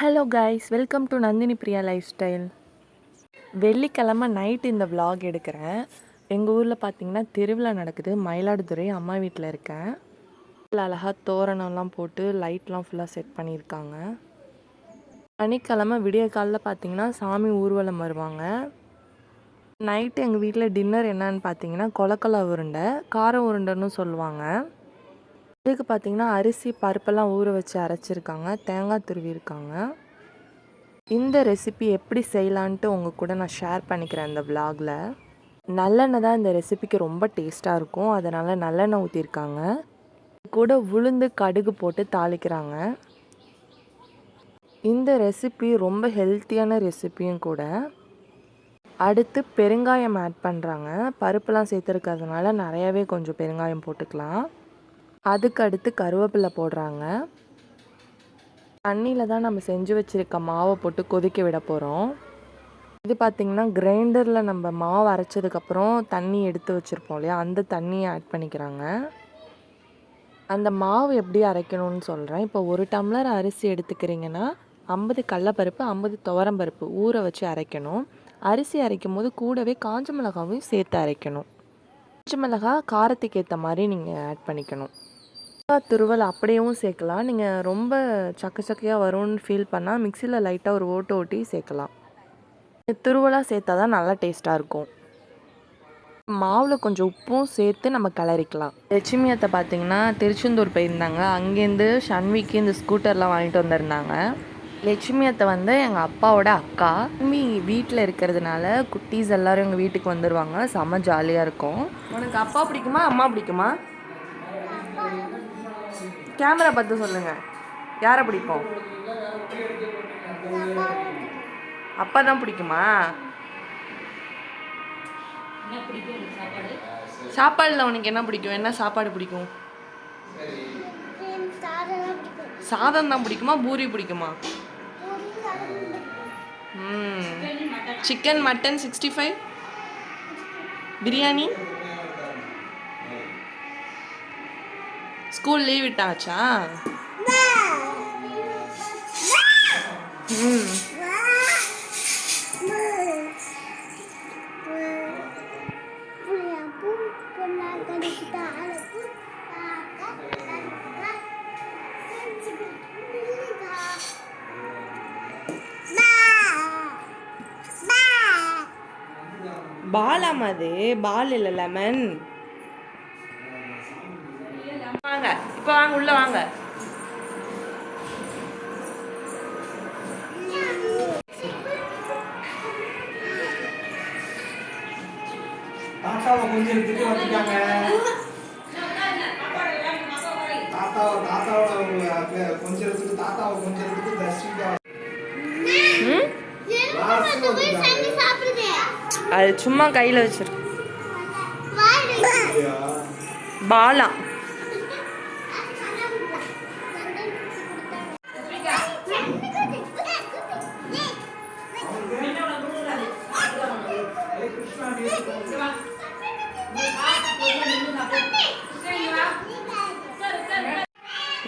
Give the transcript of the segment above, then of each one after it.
Hello guys welcome to Nandini Priya life style வெள்ளிக்கிழமை night இந்த vlog எடுக்கிறேன். எங்கள் ஊரில் பார்த்தீங்கன்னா திருவிழா நடக்குது. மயிலாடுதுறை அம்மா வீட்டில் இருக்கேன். வீட்டில் அழகாக தோரணம்லாம் போட்டு லைட்லாம் ஃபுல்லாக செட் பண்ணியிருக்காங்க. சனிக்கிழமை விடிய காலில் பார்த்தீங்கன்னா சாமி ஊர்வலம் வருவாங்க. நைட்டு எங்கள் வீட்டில் டின்னர் என்னன்னு பார்த்தீங்கன்னா கொலக்கொலை உருண்டை கார உருண்டைன்னு சொல்லுவாங்க. இதுக்கு பார்த்தீங்கன்னா அரிசி பருப்பெல்லாம் ஊற வச்சு அரைச்சிருக்காங்க. தேங்காய் துருவிருக்காங்க இந்த ரெசிபி எப்படி செய்யலான்ட்டு உங்கள் கூட நான் ஷேர் பண்ணிக்கிறேன் இந்த விலாகில் நல்லெண்ணெய் தான் இந்த ரெசிபிக்கு ரொம்ப டேஸ்ட்டாக இருக்கும். அதனால் நல்லெண்ணெய் ஊற்றிருக்காங்க கூட உளுந்து கடுகு போட்டு தாளிக்கிறாங்க. இந்த ரெசிபி ரொம்ப ஹெல்த்தியான ரெசிபியும் கூட. அடுத்து பெருங்காயம் ஆட் பண்ணுறாங்க பருப்புலாம் சேர்த்துருக்கிறதுனால நிறையவே கொஞ்சம் பெருங்காயம் போட்டுக்கலாம். அதுக்கு அடுத்து கருவேப்பிலை போடுறாங்க. தண்ணியில் தான் நம்ம செஞ்சு வச்சுருக்க மாவை போட்டு கொதிக்க விட போகிறோம் இது பார்த்திங்கன்னா கிரைண்டரில் நம்ம மாவு அரைச்சதுக்கப்புறம் தண்ணி எடுத்து வச்சுருப்போம் இல்லையா? அந்த தண்ணியை ஆட் பண்ணிக்கிறாங்க. அந்த மாவு எப்படி அரைக்கணும்னு சொல்கிறேன் இப்போ ஒரு டம்ளர் அரிசி எடுத்துக்கிறீங்கன்னா ஐம்பது கடலப்பருப்பு ஐம்பது துவரம்பருப்பு ஊற வச்சு அரைக்கணும். அரிசி அரைக்கும் போது கூடவே காஞ்ச மிளகாவையும் சேர்த்து அரைக்கணும். காஞ்ச மிளகா காரத்துக்கு ஏற்ற மாதிரி நீங்கள் ஆட் பண்ணிக்கணும். துருவல் அப்படியும் சேர்க்கலாம். நீங்கள் ரொம்ப சக்க சக்கையாக வரும்னு ஃபீல் பண்ணால் மிக்சியில் லைட்டாக ஒரு ஓட்டு ஓட்டி சேர்க்கலாம். துருவலாக சேர்த்தா தான் நல்லா டேஸ்ட்டாக இருக்கும். மாவில் கொஞ்சம் உப்பும் சேர்த்து நம்ம கிளறிக்கலாம். லட்சுமி அத்தை பார்த்தீங்கன்னா திருச்செந்தூர் போயிருந்தாங்க. அங்கேருந்து ஷன்விக்கு இந்த ஸ்கூட்டர்லாம் வாங்கிட்டு வந்திருந்தாங்க. லட்சுமி அத்தை வந்து எங்கள் அப்பாவோட அக்கா. மம்மி வீட்டில் இருக்கிறதுனால குட்டீஸ் எல்லாரும் எங்கள் வீட்டுக்கு வந்துடுவாங்க செம்ம ஜாலியாக இருக்கும். உனக்கு அப்பா பிடிக்குமா அம்மா பிடிக்குமா? கேமரா பார்த்து சொல்லுங்க. யாரை பிடிக்கும்? அப்பா தான் பிடிக்குமா? சாப்பாடுல உனக்கு என்ன பிடிக்கும்? என்ன சாப்பாடு பிடிக்கும்? சாதம் தான் பிடிக்குமா? பூரி பிடிக்குமா? ம். Chicken mutton sixty five? Biryani? School leave விட்டாச்சா? ம். பாலாம் அது? பால் இல்லை லெமன். வாங்க. இப்போ வாங்க உள்ள வாங்க. தாத்தாவை கொஞ்சம் எடுத்துட்டு வந்துட்டாங்க. தாத்தாவை தாத்தாவோட தாத்தாவை தர்ஷிகா அது சும்மா கையில் வச்சிரு பாலா.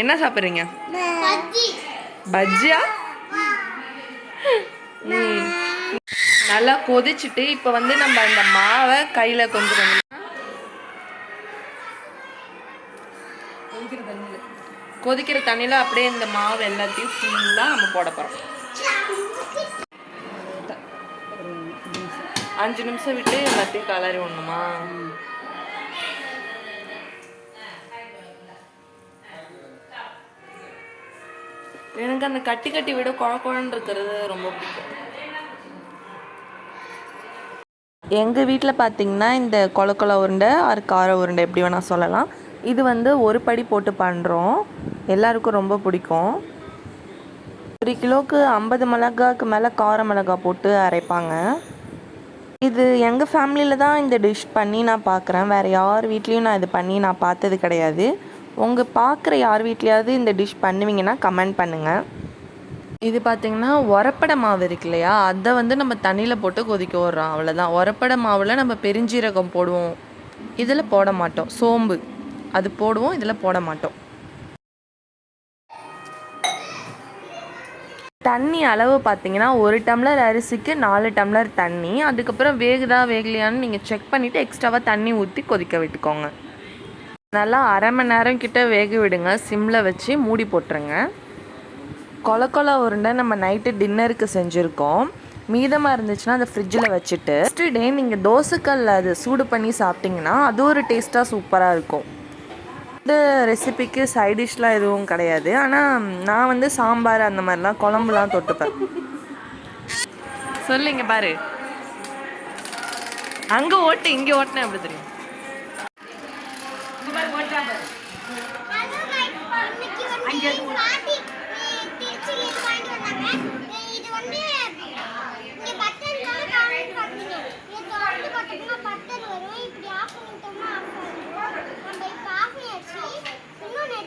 என்ன சாப்பிட்றீங்க? பஜ்ஜியா. நல்லா கொதிச்சுட்டு இப்போ வந்து நம்ம அந்த மாவை கையில் கொஞ்சம் கொஞ்சம் கொதிக்கிற தண்ணியில். அப்படியே இந்த மாவு எல்லாத்தையும் ஃபுல்லாக நம்ம போட போகிறோம் அஞ்சு நிமிஷம் விட்டு எல்லாத்தையும் கலரி ஒண்ணுமா எனக்கு அந்த கட்டி கட்டி விட குழ குழன்னு இருக்கிறது ரொம்ப பிடிக்கும். எங்கள் வீட்டில் பார்த்தீங்கன்னா இந்த கொல கொல உருண்டை ஆறு கார உருண்டை எப்படி வேணால் சொல்லலாம். இது வந்து ஒரு படி போட்டு பண்ணுறோம் எல்லாருக்கும் ரொம்ப பிடிக்கும். ஒரு கிலோவுக்கு ஐம்பது மிளகாக்கு மேலே கார மிளகா போட்டு அரைப்பாங்க. இது எங்கள் ஃபேமிலியில் தான் இந்த டிஷ் பண்ணி நான் பார்க்குறேன் வேறு யார் வீட்லேயும் நான் இது பண்ணி நான் பார்த்தது கிடையாது. உங்கள் பார்க்குற யார் வீட்லேயாவது இந்த டிஷ் பண்ணுவீங்கன்னா கமெண்ட் பண்ணுங்கள் இது பார்த்திங்கன்னா உரப்படை மாவு இருக்கு இல்லையா? அதை வந்து நம்ம தண்ணியில் போட்டு கொதிக்க விட்றோம். அவ்வளோதான் உரப்படை மாவில் நம்ம பெருஞ்சீரகம் போடுவோம். இதில் போட மாட்டோம். சோம்பு. அது போடுவோம். இதில் போட மாட்டோம். தண்ணி அளவு பார்த்தீங்கன்னா ஒரு டம்ளர் அரிசிக்கு நாலு டம்ளர் தண்ணி. அதுக்கப்புறம் வேகுதா வேகலையான்னு நீங்கள் செக் பண்ணிவிட்டு எக்ஸ்ட்ராவாக தண்ணி ஊற்றி கொதிக்க விட்டுக்கோங்க. நல்லா அரை மணி நேரம் கிட்ட வேக விடுங்க. சிம்மில் வச்சு மூடி போட்டுருங்க. கொல கொல உருண்டை நம்ம நைட்டு டின்னருக்கு செஞ்சுருக்கோம். மீதமாக இருந்துச்சுன்னா அந்த ஃப்ரிட்ஜில் வச்சுட்டு நெக்ஸ்ட் டே நீங்கள் தோசைக்கல்ல அது சூடு பண்ணி சாப்பிட்டிங்கன்னா அது ஒரு டேஸ்ட்டாக சூப்பராக இருக்கும். இந்த ரெசிபிக்கு சைட் டிஷ்லாம் எதுவும் கிடையாது. ஆனால் நான் வந்து சாம்பார் அந்த மாதிரிலாம் குழம்புலாம் தொட்டுப்பேன். சொல்லுங்க பாரு. அங்கே ஓட்டு இங்கே ஓட்டினேன் அப்படி தெரியும்?